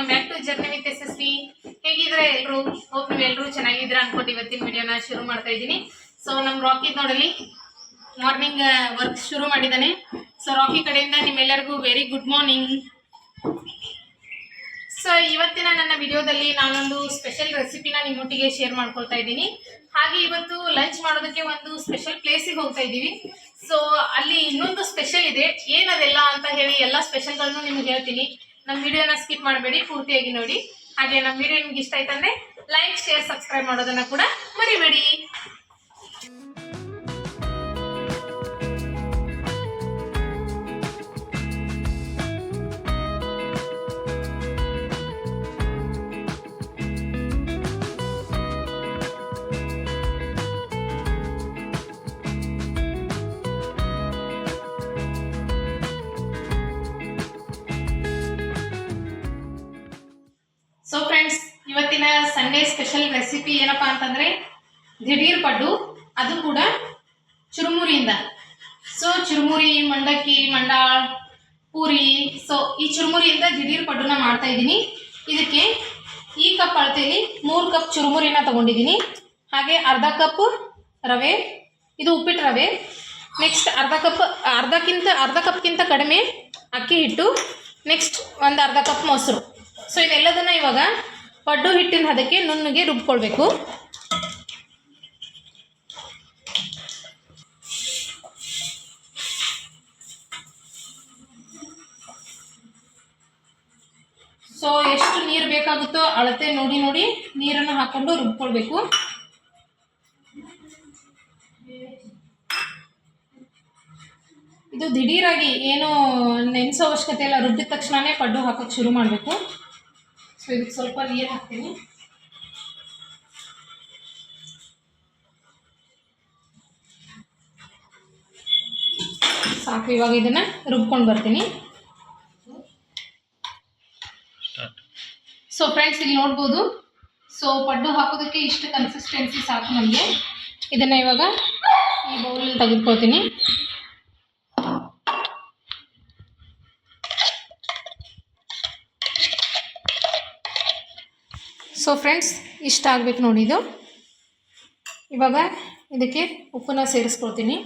Welcome back to journey with S S V ಹೇಗಿದ್ರೆ ಎಲ್ರು? Hope ನೀವು ಎಲ್ಲರೂ ಚೆನ್ನಾಗಿದ್ರೆ ಅನ್ಕೊಂಡು ಇವತ್ತಿನ ವಿಡಿಯೋನ ಶುರು ಮಾಡ್ತಾ ಇದ್ದೀನಿ. ಸೊ ನಮ್ಮ ರಾಕಿ ನೋಡಲಿ ಮಾರ್ನಿಂಗ್ ವರ್ಕ್ ಶುರು ಮಾಡಿದ್ದಾನೆ. ಸೊ ರಾಕಿ ಕಡೆಯಿಂದ ನಿಮ್ಮೆಲ್ಲರಿಗೂ ವೆರಿ ಗುಡ್ ಮಾರ್ನಿಂಗ್ ಸೊ ಇವತ್ತಿನ ನನ್ನ ವಿಡಿಯೋದಲ್ಲಿ ನಾನೊಂದು ಸ್ಪೆಷಲ್ ರೆಸಿಪಿನ ನಿಮ್ಮೊಟ್ಟಿಗೆ ಶೇರ್ ಮಾಡ್ಕೊಳ್ತಾ ಇದ್ದೀನಿ. ಹಾಗೆ ಇವತ್ತು ಲಂಚ್ ಮಾಡೋದಕ್ಕೆ ಒಂದು ಸ್ಪೆಷಲ್ ಪ್ಲೇಸಿಗೆ ಹೋಗ್ತಾ ಇದ್ದೀವಿ. ಸೊ ಅಲ್ಲಿ ಇನ್ನೊಂದು ಸ್ಪೆಷಲ್ ಇದೆ. ಏನದೆಲ್ಲ ಅಂತ ಹೇಳಿ ಎಲ್ಲ ಸ್ಪೆಷಲ್ಗಳನ್ನು ನಿಮ್ಗೆ ಹೇಳ್ತೀನಿ. ನಮ್ಮ ವಿಡಿಯೋನ ಸ್ಕಿಪ್ ಮಾಡಬೇಡಿ, ಪೂರ್ತಿಯಾಗಿ ನೋಡಿ. ಹಾಗೆ ನಮ್ಮ ವಿಡಿಯೋ ನಿಮ್ಗೆ ಇಷ್ಟ ಆಯ್ತಂದ್ರೆ ಲೈಕ್ ಶೇರ್ ಸಬ್ಸ್ಕ್ರೈಬ್ ಮಾಡೋದನ್ನ ಕೂಡ ಮರಿಬೇಡಿ. ಸಂಡೇ ಸ್ಪೆಷಲ್ ರೆಸಿಪಿ ಏನಪ್ಪಾ ಅಂತಂದ್ರೆ ದಿಢೀರ್ ಪಡ್ಡು, ಅದು ಕೂಡ ಚುರುಮುರಿಯಿಂದ. ಸೊ ಚುರುಮುರಿ, ಮಂಡಕ್ಕಿ, ಮಂಡಾಳ್, ಪೂರಿ ಸೊ ಈ ಚುರುಮುರಿಯಿಂದ ದಿಢೀರ್ ಪಡ್ಡುನ ಮಾಡ್ತಾ ಇದ್ದೀನಿ. ಇದಕ್ಕೆ ಈ ಕಪ್ ಅಳತೆಯಲ್ಲಿ ಮೂರು ಕಪ್ ಚುರುಮುರಿನ ತಗೊಂಡಿದ್ದೀನಿ. ಹಾಗೆ ಅರ್ಧ ಕಪ್ ರವೆ, ಇದು ಉಪ್ಪಿಟ್ಟು ರವೆ. ನೆಕ್ಸ್ಟ್ ಅರ್ಧ ಕಪ್, ಅರ್ಧಕ್ಕಿಂತ, ಅರ್ಧ ಕಪ್ಗಿಂತ ಕಡಿಮೆ ಅಕ್ಕಿ ಹಿಟ್ಟು. ನೆಕ್ಸ್ಟ್ ಒಂದು ಅರ್ಧ ಕಪ್ ಮೊಸರು. ಸೊ ಇದೆಲ್ಲದನ್ನ ಇವಾಗ ಪಡ್ಡು ಹಿಟ್ಟಿನ ಹದಕ್ಕೆ ನುಣ್ಣಗೆ ರುಬ್ಕೊಳ್ಬೇಕು. ಸೊ ಎಷ್ಟು ನೀರು ಬೇಕಾಗುತ್ತೋ ಅಳತೆ ನೋಡಿ ನೋಡಿ ನೀರನ್ನು ಹಾಕೊಂಡು ರುಬ್ಕೊಳ್ಬೇಕು. ಇದು ದಿಢೀರಾಗಿ ಏನು ನೆನೆಸೋ ಅವಶ್ಯಕತೆ ಇಲ್ಲ. ರುಬ್ಬಿದ ತಕ್ಷಣನೇ ಪಡ್ಡು ಹಾಕೋಕ್ಕೆ ಶುರು ಮಾಡಬೇಕು. ಇದಕ್ಕೆ ಸ್ವಲ್ಪ ನೀರು ಹಾಕ್ತೀನಿ. ಸಾಕು ಇವಾಗ ಇದನ್ನ ರುಬ್ಕೊಂಡು ಬರ್ತೀನಿ. ಸೊ ಫ್ರೆಂಡ್ಸ್ ಇಲ್ಲಿ ನೋಡ್ಬೋದು. ಸೊ ಪಡ್ಡು ಹಾಕೋದಕ್ಕೆ ಇಷ್ಟು ಕನ್ಸಿಸ್ಟೆನ್ಸಿ ಸಾಕು ನಮಗೆ. ಇದನ್ನು ಇವಾಗ ಈ ಬೌಲಲ್ಲಿ ತೆಗೆದುಕೊಳ್ತೀನಿ. ಸೊ ಫ್ರೆಂಡ್ಸ್ ಇಷ್ಟ ಆಗಬೇಕು ನೋಡಿ ಇದು. ಇವಾಗ ಇದಕ್ಕೆ ಉಪ್ಪನ್ನ ಸೇರಿಸ್ಕೊಳ್ತೀನಿ.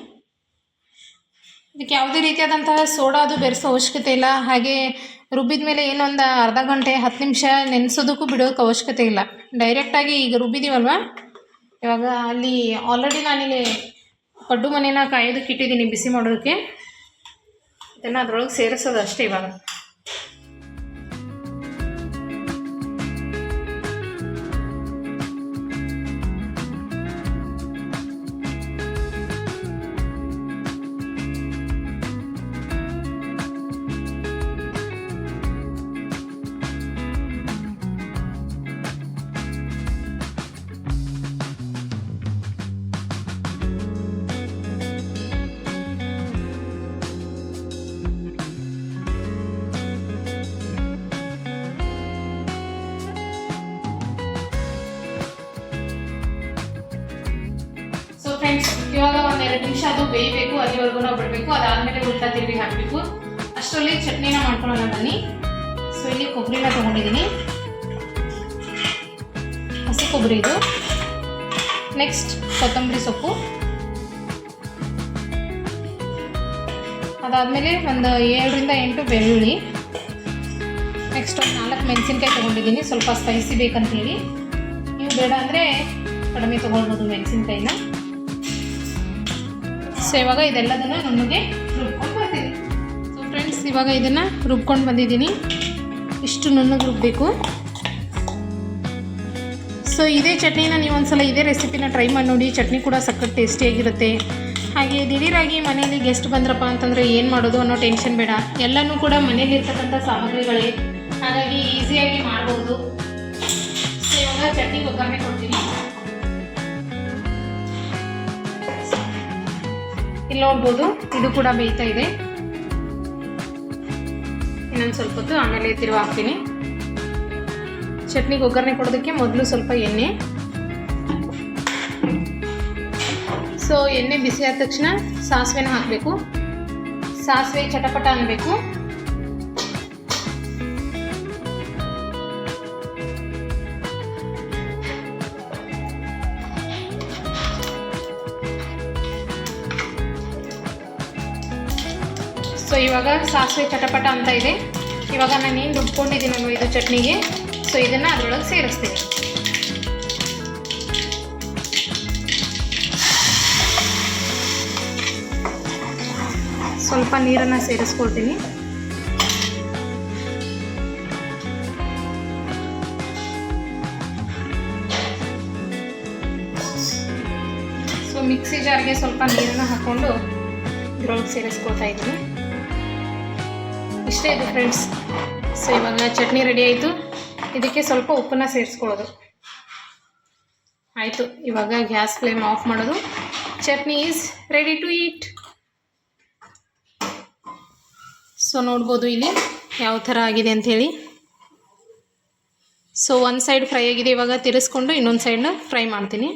ಇದಕ್ಕೆ ಯಾವುದೇ ರೀತಿಯಾದಂತಹ ಸೋಡಾ ಅದು ಬೆರೆಸೋ ಅವಶ್ಯಕತೆ ಇಲ್ಲ. ಹಾಗೆ ರುಬ್ಬಿದ ಮೇಲೆ ಏನೊಂದು ಅರ್ಧ ಗಂಟೆ, ಹತ್ತು ನಿಮಿಷ ನೆನೆಸೋದಕ್ಕೂ ಬಿಡೋಕ್ಕೆ ಅವಶ್ಯಕತೆ ಇಲ್ಲ. ಡೈರೆಕ್ಟಾಗಿ ಈಗ ರುಬ್ಬಿದ್ದೀವಲ್ವ ಇವಾಗ ಅಲ್ಲಿ ಆಲ್ರೆಡಿ ನಾನಿಲ್ಲಿ ಪಡ್ಡು ಮನೇನ ಕಾಯೋದಕ್ಕೆ ಇಟ್ಟಿದ್ದೀನಿ ಬಿಸಿ ಮಾಡೋದಕ್ಕೆ. ಇದನ್ನು ಅದರೊಳಗೆ ಸೇರಿಸೋದು ಅಷ್ಟೇ ಇವಾಗ. ಇವಾಗ ಒಂದ್ ಎರಡು ನಿಮಿಷ ಅದು ಬೇಯಬೇಕು, ಅಲ್ಲಿವರೆಗೂ ನಾವು ಬಿಡಬೇಕು. ಅದಾದಮೇಲೆ ಉಲ್ಟಾ ತಿರುಗಿ ಹಾಕಬೇಕು. ಅಷ್ಟರಲ್ಲಿ ಚಟ್ನಿನ ಮಾಡ್ಕೊಳ್ಳೋಣ ಬನ್ನಿ. ಸೊ ಇಲ್ಲಿ ಕೊಬ್ಬರಿನ ತಗೊಂಡಿದ್ದೀನಿ. ಹಸಿ ಕೊಬ್ಬರಿ ಇದು. ನೆಕ್ಸ್ಟ್ ಕೊತ್ತಂಬರಿ ಸೊಪ್ಪು. ಅದಾದಮೇಲೆ ಒಂದು ಏಳರಿಂದ ಎಂಟು ಬೆಳ್ಳುಳ್ಳಿ. ನೆಕ್ಸ್ಟ್ ಒಂದು ನಾಲ್ಕು ಮೆಣಸಿನ್ಕಾಯಿ ತೊಗೊಂಡಿದ್ದೀನಿ. ಸ್ವಲ್ಪ ಸ್ಪೈಸಿ ಬೇಕಂತ ಹೇಳಿ ನೀವು ಬೇಡ ಅಂದರೆ ಕಡಿಮೆ ತೊಗೊಳ್ಬೋದು ಮೆಣಸಿನ್ಕಾಯಿನ. ಸೊ ಇವಾಗ ಇದೆಲ್ಲದನ್ನು ನಮಗೆ ರುಬ್ಕೊಂಡು ಬರ್ತೀನಿ. ಸೊ ಫ್ರೆಂಡ್ಸ್ ಇವಾಗ ಇದನ್ನು ರುಬ್ಕೊಂಡು ಬಂದಿದ್ದೀನಿ. ಇಷ್ಟು ನುಣ್ಣಗೆ ರುಬ್ಬಬೇಕು ಸೊ ಇದೇ ಚಟ್ನಿನ ನೀವು ಒಂದ್ಸಲ ಇದೇ ರೆಸಿಪಿನ ಟ್ರೈ ಮಾಡಿ ನೋಡಿ. ಚಟ್ನಿ ಕೂಡ ಸಖತ್ ಟೇಸ್ಟಿಯಾಗಿರುತ್ತೆ ಹಾಗೆ ದಿಢೀರಾಗಿ ಮನೆಯಲ್ಲಿ ಗೆಸ್ಟ್ ಬಂದ್ರಪ್ಪ ಅಂತಂದರೆ ಏನು ಮಾಡೋದು ಅನ್ನೋ ಟೆನ್ಷನ್ ಬೇಡ. ಎಲ್ಲನೂ ಕೂಡ ಮನೇಲಿ ಇರ್ತಕ್ಕಂಥ ಸಾಮಗ್ರಿಗಳೇ. ಹಾಗಾಗಿ ಈಸಿಯಾಗಿ ಮಾಡ್ಬೋದು. ಸೊ ಇವಾಗ ಚಟ್ನಿ ಒಗ್ಗರಣೆ ಇಲ್ಲಿ ನೋಡ್ಬೋದು ಇದು ಕೂಡ ಬೇಯ್ತಾ ಇದೆ. ಇನ್ನೊಂದು ಸ್ವಲ್ಪ ಹೊತ್ತು ಆಮೇಲೆ ತಿರುವ ಹಾಕ್ತೀನಿ. ಚಟ್ನಿಗೆ ಒಗ್ಗರಣೆ ಕೊಡೋದಕ್ಕೆ ಮೊದಲು ಸ್ವಲ್ಪ ಎಣ್ಣೆ. ಸೊ ಎಣ್ಣೆ ಬಿಸಿ ಆದ ತಕ್ಷಣ ಸಾಸಿವೆನ ಹಾಕಬೇಕು. ಸಾಸಿವೆ ಚಟಪಟ ಅನ್ನಬೇಕು ಸೊ ಇವಾಗ ಸಾಸಿವೆ ಚಟಪಟ ಅಂತ ಇದೆ. ಇವಾಗ ನಾನು ಏನು ರುಬ್ಕೊಂಡಿದ್ದೀನೋ ಇದು ಚಟ್ನಿಗೆ. ಸೊ ಇದನ್ನು ಅದರೊಳಗೆ ಸೇರಿಸ್ತೀನಿ. ಸ್ವಲ್ಪ ನೀರನ್ನು ಸೇರಿಸ್ಕೊಳ್ತೀನಿ. ಸೊ ಮಿಕ್ಸಿ ಜಾರ್ಗೆ ಸ್ವಲ್ಪ ನೀರನ್ನು ಹಾಕ್ಕೊಂಡು ಇದ್ರೊಳಗೆ ಸೇರಿಸ್ಕೊಳ್ತಾ ಇದ್ದೀನಿ. ಇಷ್ಟೇ ಇದೆ ಫ್ರೆಂಡ್ಸ್ ಸೊ ಇವಾಗ ಚಟ್ನಿ ರೆಡಿ ಆಯಿತು. ಇದಕ್ಕೆ ಸ್ವಲ್ಪ ಉಪ್ಪನ್ನ ಸೇರಿಸ್ಕೊಳ್ಳೋದು. ಆಯಿತು, ಇವಾಗ ಗ್ಯಾಸ್ ಫ್ಲೇಮ್ ಆಫ್ ಮಾಡೋದು. Chutney is ready to eat so ನೋಡ್ಬೋದು ಇಲ್ಲಿ ಯಾವ ಥರ ಆಗಿದೆ ಅಂಥೇಳಿ ಸೊ ಒಂದು ಸೈಡ್ ಫ್ರೈ ಆಗಿದೆ, ಇವಾಗ ತಿರ್ಸ್ಕೊಂಡು ಇನ್ನೊಂದು ಸೈಡ್ನ ಫ್ರೈ ಮಾಡ್ತೀನಿ.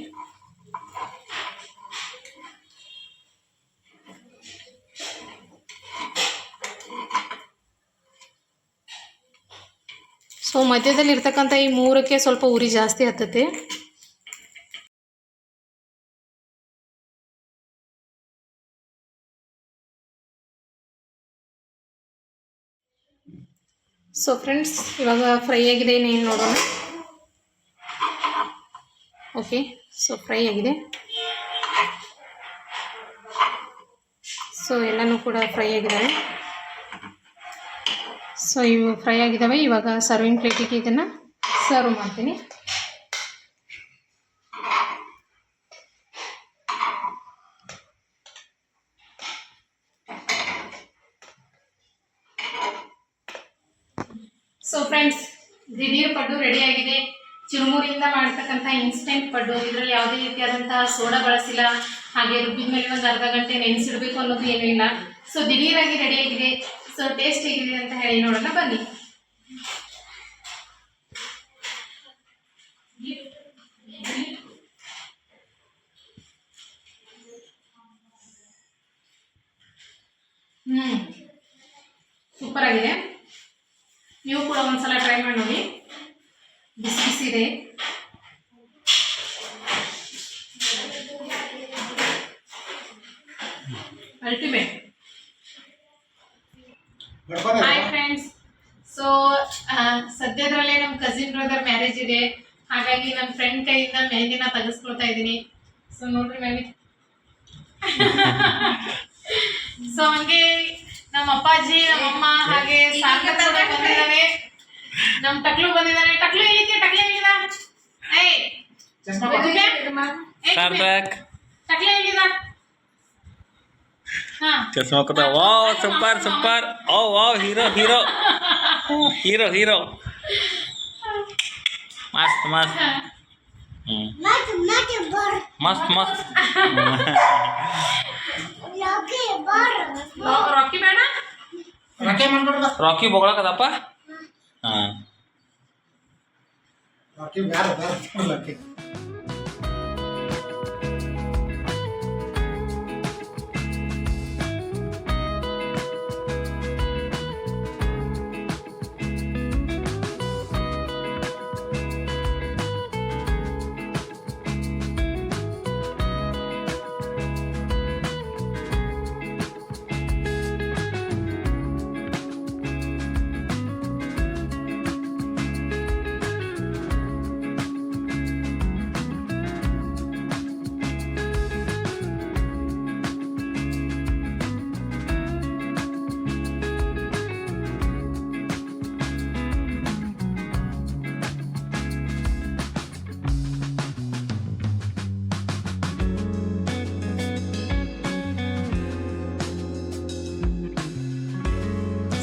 ಸೊ ಮಧ್ಯದಲ್ಲಿ ಇರ್ತಕ್ಕಂಥ ಈ ಮೂರಕ್ಕೆ ಸ್ವಲ್ಪ ಉರಿ ಜಾಸ್ತಿ ಹತ್ತತೆ ಸೊ ಫ್ರೆಂಡ್ಸ್ ಇವಾಗ ಫ್ರೈ ಆಗಿದೆ ಏನು ನೋಡೋಣ. ಓಕೆ ಸೊ ಫ್ರೈ ಆಗಿದೆ. ಸೊ ಎಲ್ಲನೂ ಕೂಡ ಫ್ರೈ ಆಗಿದ್ದಾವೆ ಸೊ ಇವು ಫ್ರೈ ಆಗಿದ್ದಾವೆ. ಇವಾಗ ಸರ್ವಿಂಗ್ ಪ್ಲೇಟಿಗೆ ಇದನ್ನು ಸರ್ವ್ ಮಾಡ್ತೀನಿ. ಸೊ ಫ್ರೆಂಡ್ಸ್ ದಿಢೀರ್ ಪಡ್ಡು ರೆಡಿ ಆಗಿದೆ. ಚುರುಮುರಿಯಿಂದ ಮಾಡ್ತಕ್ಕಂಥ ಇನ್ಸ್ಟೆಂಟ್ ಪಡ್ಡು. ಇದರಲ್ಲಿ ಯಾವುದೇ ರೀತಿಯಾದಂತಹ ಸೋಡಾ ಬಳಸಿಲ್ಲ. ಹಾಗೆ ರುಬ್ಬಿದ ಮೇಲೆ ಒಂದು ಅರ್ಧ ಗಂಟೆ ನೆನೆಸಿಡಬೇಕು ಅನ್ನೋದು ಏನೂ ಇಲ್ಲ. ಸೊ ದಿಢೀರಾಗಿ ರೆಡಿ ಆಗಿದೆ. ಸೊ ಟೇಸ್ಟ್ ಹೇಗಿದೆ ಅಂತ ಹೇಳಿ ನೋಡೋಣ, ಬನ್ನಿ. ಹ್ಮ್ ಸೂಪರ್ ಆಗಿದೆ. ನೀವು ಕೂಡ ಒಂದ್ಸಲ ಟ್ರೈ ಮಾಡಿ. ನೋಡಿ ಬಿಸಿ ಬಿಸಿ ಇದೆ. ಅಲ್ಟಿಮೇಟ್ ಹಾಯ್ ಫ್ರೆಂಡ್ಸ್ ಸೊ ಸದ್ಯದ್ರಲ್ಲೇ ನಮ್ಮ ಕಸಿನ್ ಬ್ರದರ್ ಮ್ಯಾರೇಜ್ ಇದೆ. ಹಾಗಾಗಿ ನನ್ನ ಫ್ರೆಂಡ್ ಕೈಯಿಂದ ಮೆಹಂದಿನ ತೆಗೆಸ್ಕೊಳ್ತಾ ಇದ್ದೀನಿ. ಸೊ ನೋಡ್ರಿ ಮ್ಯಾಮಿ. ಸೊ ಹಂಗೆ ನಮ್ಮ ಅಪ್ಪಾಜಿ ನಮ್ಮ ಅಮ್ಮ ಹಾಗೆ ಸಾರ್ಥಕ್ ಬಂದಿದ್ದಾನೆ ನಮ್ಮ ಟಕ್ಲು ಬಂದಿದ್ದಾನೆ ಟಕ್ಲು ಎಲ್ಲಿದ್ದೆ ಟಕ್ಲು ಎಲ್ಲಿದ ಏಯ್? ಸಾರ್ಥಕ್ ಟಕ್ಲು ಎಲ್ಲಿದ ಹಾ. ಚಸ್ಮಾ ಕೊತ ವಾವ್ ಸೂಪರ್ ಸೂಪರ್. ಓ wow hero hero. Hero hero. ಮಸ್ತ್ ಮಸ್ತ್. ಹ್ಮ್ ಮಸ್ತ್ ಮಸ್ತ್ ರಾ- ರಾಕಿ ಬೇಡ. ರಾಕಿ ಬೊಗಳಕದಪ್ಪ? ಹಾಂ.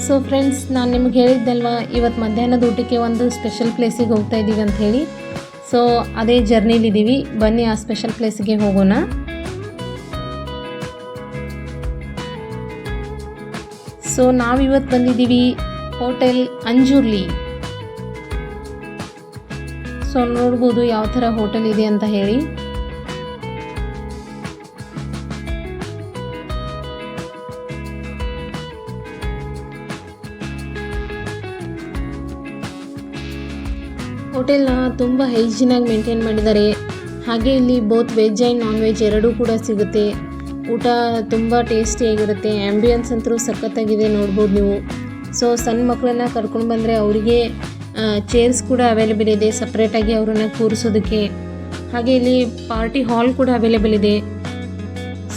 ಸೊ ಫ್ರೆಂಡ್ಸ್ ನಾನು ನಿಮ್ಗೆ ಹೇಳಿದ್ದಲ್ವ ಇವತ್ತು ಮಧ್ಯಾಹ್ನದ ಊಟಕ್ಕೆ ಒಂದು ಸ್ಪೆಷಲ್ ಪ್ಲೇಸಿಗೆ ಹೋಗ್ತಾ ಇದ್ದೀವಿ ಅಂತ ಹೇಳಿ. ಸೊ ಅದೇ ಜರ್ನಿಲಿದ್ದೀವಿ ಬನ್ನಿ ಆ ಸ್ಪೆಷಲ್ ಪ್ಲೇಸಿಗೆ ಹೋಗೋಣ. ಸೊ ನಾವಿವತ್ತು ಬಂದಿದ್ದೀವಿ ಹೋಟೆಲ್ ಅಂಜುರ್ಲಿ. ಸೊ ನೋಡ್ಬೋದು ಯಾವ ಥರ ಹೋಟೆಲ್ ಇದೆ ಅಂತ ಹೇಳಿ. ಹೋಟೆಲ್ನ ತುಂಬ ಹೈಜಿನಾಗಿ ಮೇಂಟೈನ್ ಮಾಡಿದ್ದಾರೆ. ಹಾಗೆ ಇಲ್ಲಿ both veg and non veg ಎರಡೂ ಕೂಡ ಸಿಗುತ್ತೆ. ಊಟ ತುಂಬ ಟೇಸ್ಟಿಯಾಗಿರುತ್ತೆ ಆ್ಯಂಬಿಯನ್ಸ್ ಅಂತೂ ಸಖತ್ತಾಗಿದೆ ನೋಡ್ಬೋದು ನೀವು. ಸೊ, ಸಣ್ಣ ಮಕ್ಕಳನ್ನ ಕರ್ಕೊಂಡು ಬಂದರೆ ಅವರಿಗೆ ಚೇರ್ಸ್ ಕೂಡ ಅವೈಲೇಬಲ್ ಇದೆ ಸಪ್ರೇಟಾಗಿ ಅವರನ್ನು ಕೂರಿಸೋದಕ್ಕೆ. ಹಾಗೆ ಇಲ್ಲಿ ಪಾರ್ಟಿ ಹಾಲ್ ಕೂಡ ಅವೈಲೇಬಲ್ ಇದೆ.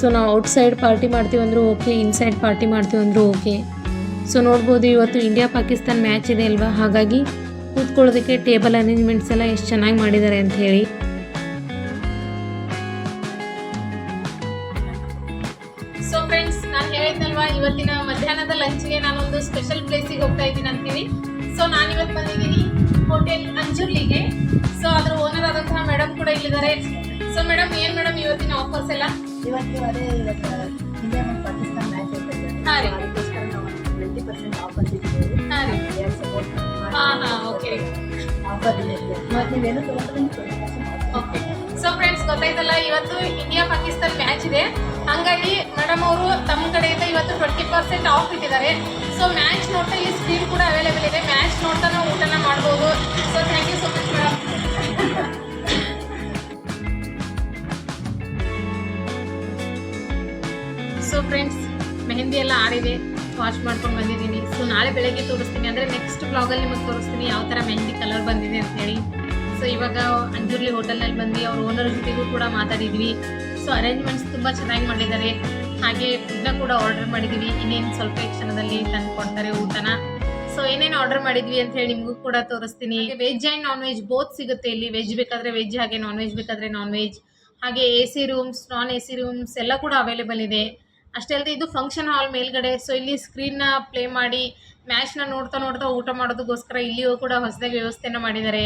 ಸೊ, ನಾವು ಔಟ್ಸೈಡ್ ಪಾರ್ಟಿ ಮಾಡ್ತೀವಿ ಅಂದರೂ ಓಕೆ, ಇನ್ಸೈಡ್ ಪಾರ್ಟಿ ಮಾಡ್ತೀವಿ ಅಂದರೂ ಓಕೆ. ಸೊ, ನೋಡ್ಬೋದು ಇವತ್ತು ಇಂಡಿಯಾ ಪಾಕಿಸ್ತಾನ್ ಮ್ಯಾಚ್ ಇದೆ ಅಲ್ವಾ? ಹಾಗಾಗಿ ಕೂತ್ಕೊಳ್ಳೋದಕ್ಕೆ ಟೇಬಲ್ ಅರೇಂಜ್ಮೆಂಟ್ಸ್ ಎಲ್ಲ ಎಷ್ಟು ಚೆನ್ನಾಗಿ ಮಾಡಿದ್ದಾರೆ ಅಂತ ಹೇಳಿ. ಸೊ ಫ್ರೆಂಡ್ಸ್ ನಾನು ಹೇಳಿದ್ನಲ್ವಾ ಇವತ್ತಿನ ಮಧ್ಯಾಹ್ನದ ಲಂಚ್ಗೆ ನಾನೊಂದು ಸ್ಪೆಷಲ್ ಪ್ಲೇಸಿಗೆ ಹೋಗ್ತಾ ಇದ್ದೀನಿ ಅಂತೀನಿ ಸೊ ನಾನು ಇವತ್ತು ಬಂದಿದ್ದೀನಿ ಹೋಟೆಲ್ ಅಂಜುರ್ಲಿಗೆ. ಸೊ ಅದರ ಓನರ್ ಆದಂತಹ ಮೇಡಮ್ ಕೂಡ ಇಲ್ಲಿದ್ದಾರೆ. ಸೊ ಮೇಡಮ್ ಏನು ಮೇಡಮ್ ಇವತ್ತಿನ ಆಫರ್ಸ್ ಎಲ್ಲ? ಇವತ್ತು ಅದೇ ಇವತ್ತು ಇಂಡಿಯಾ ಮತ್ತು ಪಾಕಿಸ್ತಾನ್ ಮ್ಯಾಚ್ ಹಾಂ ರೀ. ಪರ್ಸೆಂಟ್ ಆಫರ್ ಓಕೆ ಆಫರ್ ಇದೆ ನೀವೇನು ಆಫರ್ ಓಕೆ ಸೊ ಫ್ರೆಂಡ್ಸ್ ಗೊತ್ತಾಯ್ತಲ್ಲ ಇವತ್ತು ಇಂಡಿಯಾ ಪಾಕಿಸ್ತಾನ್ ಮ್ಯಾಚ್ ಇದೆ. ಹಂಗಾಗಿ ಮೇಡಮ್ ಅವರು ತಮ್ಮ ಕಡೆಯಿಂದ ಇವತ್ತು ಟ್ವೆಂಟಿ ಪರ್ಸೆಂಟ್ ಆಫ್ ಇಟ್ಟಿದ್ದಾರೆ. ಸೊ ಮ್ಯಾಚ್ ನೋಡ್ತಾ ಇಲ್ಲಿ ಸ್ಕ್ರೀನ್ ಕೂಡ ಅವೈಲೇಬಲ್ ಇದೆ. ಮ್ಯಾಚ್ ನೋಡ್ತಾ ನಾವು ಊಟನ ಮಾಡ್ಬೋದು. So thank you so much madam so friends mehndi ಎಲ್ಲ ಆಡಿದೆ. ವಾಶ್ ಮಾಡ್ಕೊಂಡು ಬಂದಿದ್ದೀನಿ. ಸೊ ನಾಳೆ ಬೆಳಗ್ಗೆ ತೋರಿಸ್ತೀನಿ. ಅಂದರೆ ನೆಕ್ಸ್ಟ್ ಬ್ಲಾಗಲ್ಲಿ ನಿಮಗೆ ತೋರಿಸ್ತೀನಿ ಯಾವ ಥರ ಮೆಹಂದಿ ಕಲರ್ ಬಂದಿದೆ ಅಂತ ಹೇಳಿ. ಸೊ ಇವಾಗ ಅಂಜುರ್ಲಿ ಹೋಟೆಲ್ನಲ್ಲಿ ಬಂದು ಅವ್ರ ಓನರ್ ಜೊತೆಗೂ ಕೂಡ ಮಾತಾಡಿದ್ವಿ. ಸೊ ಅರೇಂಜ್ಮೆಂಟ್ಸ್ ತುಂಬ ಚೆನ್ನಾಗಿ ಮಾಡಿದ್ದಾರೆ. ಹಾಗೆ ಫುಡ್ನ ಕೂಡ ಆರ್ಡರ್ ಮಾಡಿದ್ದೀವಿ ಇನ್ನೇನು ಸ್ವಲ್ಪ ಕ್ಷಣದಲ್ಲಿ ತಂದು ಕೊಡ್ತಾರೆ ಊಟನ. ಸೊ ಏನೇನು ಆರ್ಡರ್ ಮಾಡಿದ್ವಿ ಅಂತ ಹೇಳಿ ನಿಮಗೂ ಕೂಡ ತೋರಿಸ್ತೀನಿ. Veg and non veg both ಸಿಗುತ್ತೆ ಇಲ್ಲಿ. ವೆಜ್ ಬೇಕಾದರೆ ವೆಜ್ ಹಾಗೆ ನಾನ್ ವೆಜ್ ಬೇಕಾದರೆ ನಾನ್ ವೆಜ್ ಹಾಗೆ A C rooms non A C rooms ಎಲ್ಲ ಕೂಡ ಅವೈಲೇಬಲ್ ಇದೆ. ಅಷ್ಟೇ ಅಲ್ಲದೆ ಇದು ಫಂಕ್ಷನ್ ಹಾಲ್ ಮೇಲ್ಗಡೆ ಸೊ ಇಲ್ಲಿ ಸ್ಕ್ರೀನ್ನ ಪ್ಲೇ ಮಾಡಿ ಮ್ಯಾಚ್ನ ನೋಡ್ತಾ ನೋಡ್ತಾ ಊಟ ಮಾಡೋದಕ್ಕೋಸ್ಕರ ಇಲ್ಲಿಯೂ ಕೂಡ ಹೊಸದಾಗಿ ವ್ಯವಸ್ಥೆನ ಮಾಡಿದ್ದಾರೆ.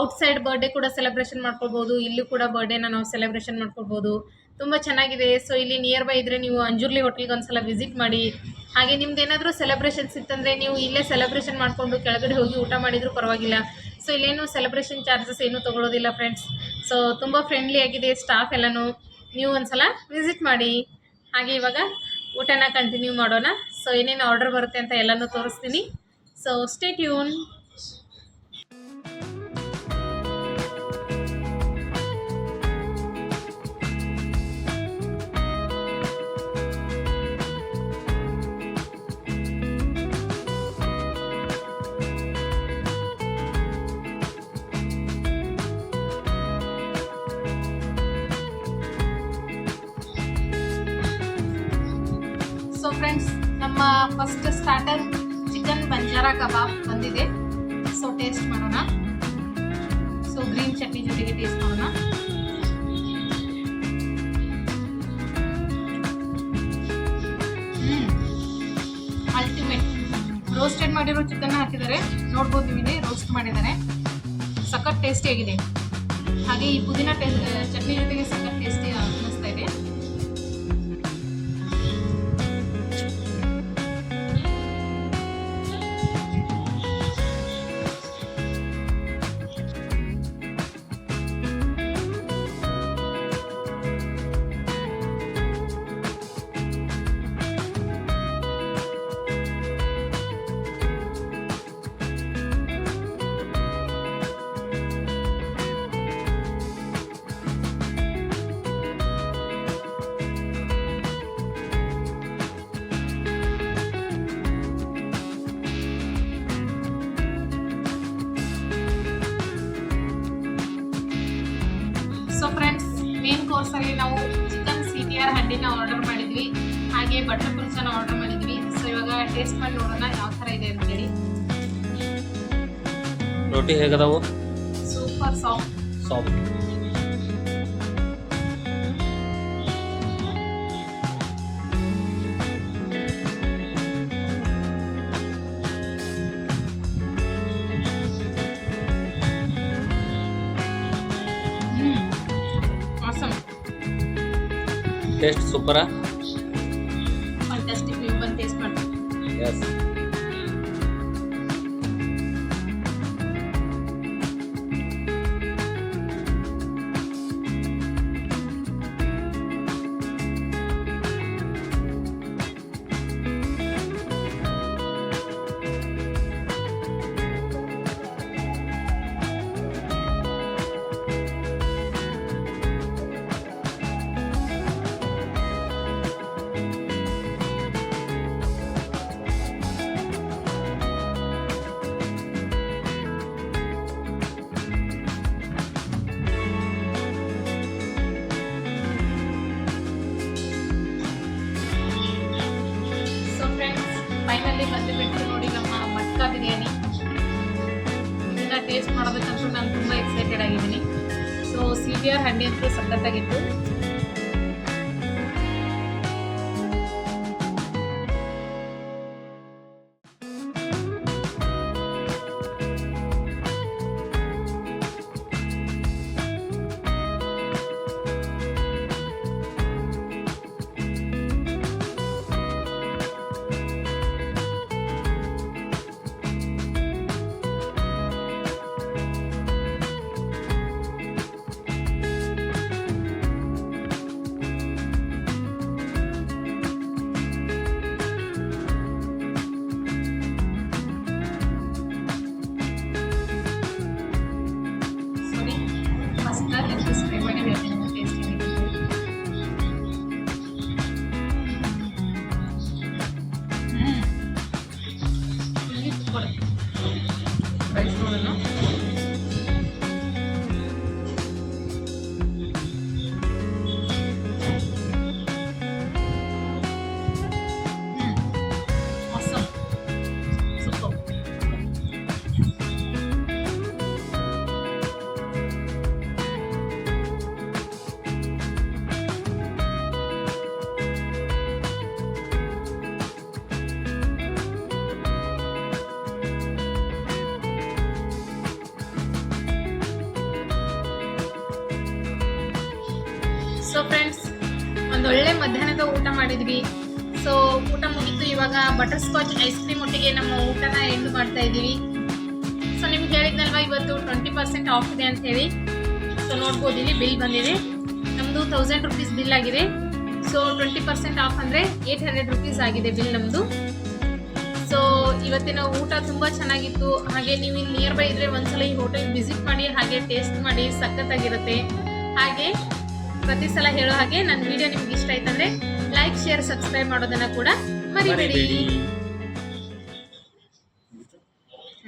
ಔಟ್ಸೈಡ್ ಬರ್ಡೇ ಕೂಡ ಸೆಲೆಬ್ರೇಷನ್ ಮಾಡ್ಕೊಳ್ಬೋದು, ಇಲ್ಲೂ ಕೂಡ ಬರ್ಡೇನ ನಾವು ಸೆಲೆಬ್ರೇಷನ್ ಮಾಡ್ಕೊಳ್ಬೋದು. ತುಂಬ ಚೆನ್ನಾಗಿದೆ. ಸೊ ಇಲ್ಲಿ ನಿಯರ್ ಬೈ ಇದ್ರೆ ನೀವು ಅಂಜುರ್ಲಿ ಹೋಟೆಲ್ಗೆ ಒಂದ್ಸಲ ವಿಸಿಟ್ ಮಾಡಿ. ಹಾಗೆ ನಿಮ್ದು ಏನಾದರೂ ಸೆಲೆಬ್ರೇಷನ್ಸ್ ಇತ್ತಂದರೆ ನೀವು ಇಲ್ಲೇ ಸೆಲೆಬ್ರೇಷನ್ ಮಾಡಿಕೊಂಡು ಕೆಳಗಡೆ ಹೋಗಿ ಊಟ ಮಾಡಿದರೂ ಪರವಾಗಿಲ್ಲ. ಸೊ ಇಲ್ಲೇನು ಸೆಲೆಬ್ರೇಷನ್ ಚಾರ್ಜಸ್ ಏನೂ ತೊಗೊಳೋದಿಲ್ಲ ಫ್ರೆಂಡ್ಸ್ ಸೊ ತುಂಬ ಫ್ರೆಂಡ್ಲಿ ಆಗಿದೆ ಸ್ಟಾಫ್ ಎಲ್ಲನೂ. ನೀವು ಒಂದ್ಸಲ ವಿಸಿಟ್ ಮಾಡಿ. ಹಾಗೆ ಇವಾಗ ಊಟನ ಕಂಟಿನ್ಯೂ ಮಾಡೋಣ. ಸೊ ಏನೇನು ಆರ್ಡರ್ ಬರುತ್ತೆ ಅಂತ ಎಲ್ಲನೂ ತೋರಿಸ್ತೀನಿ. ಸೊ ಸ್ಟೇ ಟ್ಯೂನ್ ಫ್ರೆಂಡ್ಸ್ ನಮ್ಮ first starter chicken banjara kebab ಬಂದಿದೆ. ಸೊ ಟೇಸ್ಟ್ ಮಾಡೋಣ. ಸೊ ಗ್ರೀನ್ ಚಟ್ನಿ ಜೊತೆಗೆ ಟೇಸ್ಟ್ ಮಾಡೋಣ. ಅಲ್ಟಿಮೇಟ್ ರೋಸ್ಟೆಡ್ ಮಾಡಿರೋ ಚಿಕನ್ ಹಾಕಿದ್ದಾರೆ. ನೋಡ್ಬೋದು ಇಲ್ಲಿ ರೋಸ್ಟ್ ಮಾಡಿದ್ದಾರೆ ಸಖತ್ ಟೇಸ್ಟಿ ಆಗಿದೆ. ಹಾಗೆ ಈ ಪುದೀನ ಟೇಸ್ಟ್ ಚಟ್ನಿ ಜೊತೆಗೆ ಸಖತ್ ಟೇಸ್ಟಿ ಕೋರ್ಸಲ್ಲಿ ನಾವು ಚಿಕನ್ ಸಿ ಟಿ ಆರ್ ಹಂಡಿನ ಆರ್ಡರ್ ಮಾಡಿದ್ವಿ. ಹಾಗೆ ಬಟರ್ ಕುಲ್ಚನ ಆರ್ಡರ್ ಮಾಡಿದ್ವಿ. ಸೊ ಇವಾಗ ಟೇಸ್ಟ್ ಮಾಡಿ ನೋಡೋಣ ಯಾವ ಥರ ಇದೆ ಅಂತ ಹೇಳಿ ರೋಟಿ ಹೇಗದಾವು? ಸೂಪರ್ ಸಾಫ್ಟ್ ಸಾಫ್ಟ್ ಟೇಸ್ಟ್ ಸೂಪರಾ ಮಾಡೋದಕ್ಕಂತೂ ನಾನು ತುಂಬ ಎಕ್ಸೈಟೆಡ್ ಆಗಿದ್ದೀನಿ. ಸೊ ಸಿ ಬಿ ಆರ್ ಹಂಡಿ ಅಂತೂ ಸಖತ್ತಾಗಿತ್ತು ಮಧ್ಯಾಹ್ನದ ಊಟ ಮಾಡಿದ್ವಿ. ಸೊ ಊಟ ಮುಗಿತು, ಇವಾಗ ಬಟರ್ ಸ್ಕಾಚ್ ಐಸ್ ಕ್ರೀಮ್ ಒಟ್ಟಿಗೆ ನಮ್ಮ ಊಟನ ಎಂಡ್ ಮಾಡ್ತಾ ಇದ್ದೀವಿ. ಸೊ ನಿಮ್ಗೆ ಹೇಳಿದ್ನಲ್ವಾ, ಇವತ್ತು ಟ್ವೆಂಟಿ ಪರ್ಸೆಂಟ್ ಆಫ್ ಇದೆ ಅಂತ ಹೇಳಿ. ಸೊ ನೋಡ್ಬೋದು, ಇಲ್ಲಿ ಬಿಲ್ ಬಂದಿದೆ. ನಮ್ಮದು ತೌಸಂಡ್ ರುಪೀಸ್ ಬಿಲ್ ಆಗಿದೆ. ಸೊ ಟ್ವೆಂಟಿ ಪರ್ಸೆಂಟ್ ಆಫ್ ಅಂದರೆ ಏಯ್ಟ್ ಹಂಡ್ರೆಡ್ ರುಪೀಸ್ ಆಗಿದೆ ಬಿಲ್ ನಮ್ಮದು ಸೊ ಇವತ್ತಿನ ಊಟ ತುಂಬ ಚೆನ್ನಾಗಿತ್ತು. ಹಾಗೆ ನೀವು ಇಲ್ಲಿ ನಿಯರ್ ಬೈ ಇದ್ರೆ ಒಂದ್ಸಲ ಈ ಹೋಟೆಲ್ ವಿಸಿಟ್ ಮಾಡಿ, ಹಾಗೆ ಟೇಸ್ಟ್ ಮಾಡಿ, ಸಖತ್ತಾಗಿರುತ್ತೆ. ಹಾಗೆ ಪ್ರತಿ ಸಲ ಹೇಳೋ ಹಾಗೆ ನನ್ನ ವಿಡಿಯೋ ನಿಮ್ಗೆ ಇಷ್ಟ ಆಯ್ತಂದ್ರೆ ಲೈಕ್ ಶೇರ್ ಸಬ್ಸ್ಕ್ರೈಬ್ ಮಾಡೋದನ್ನ ಕೂಡ ಮರಿಬೇಡಿ.